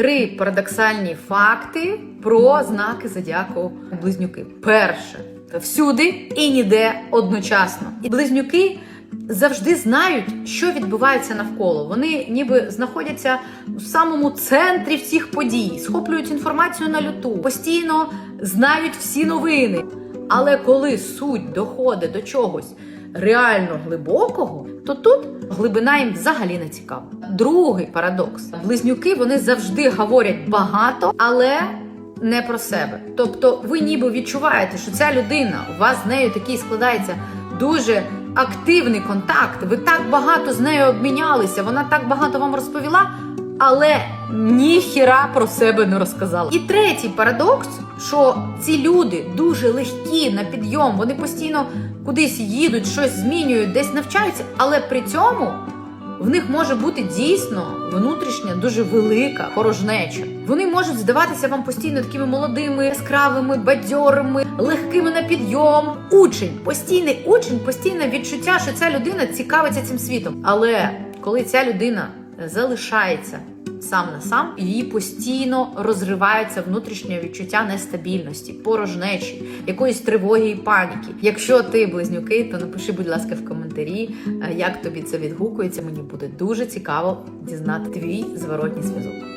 три парадоксальні факти про знаки зодіаку близнюки. Перше, всюди і ніде одночасно. І близнюки завжди знають, що відбувається навколо. Вони ніби знаходяться в самому центрі всіх подій, схоплюють інформацію на люту, постійно знають всі новини. Але коли суть доходить до чогось реально глибокого, то тут глибина їм взагалі не цікава. Другий парадокс: близнюки вони завжди говорять багато, але не про себе. Тобто, ви ніби відчуваєте, що ця людина у вас з нею такий складається дуже активний контакт. Ви так багато з нею обмінялися, вона так багато вам розповіла. Але ніхіра про себе не розказала. І третій парадокс, що ці люди дуже легкі на підйом, вони постійно кудись їдуть, щось змінюють, десь навчаються, але при цьому в них може бути дійсно внутрішня дуже велика порожнеча. Вони можуть здаватися вам постійно такими молодими, яскравими, бадьорими, легкими на підйом. Учень, постійний учень, постійне відчуття, що ця людина цікавиться цим світом. Але коли ця людина залишається сам на сам, її постійно розривається внутрішнє відчуття нестабільності, порожнечі, якоїсь тривоги і паніки. Якщо ти близнюки, то напиши, будь ласка, в коментарі, е, як тобі це відгукується. Мені буде дуже цікаво дізнати твій зворотній зв'язок.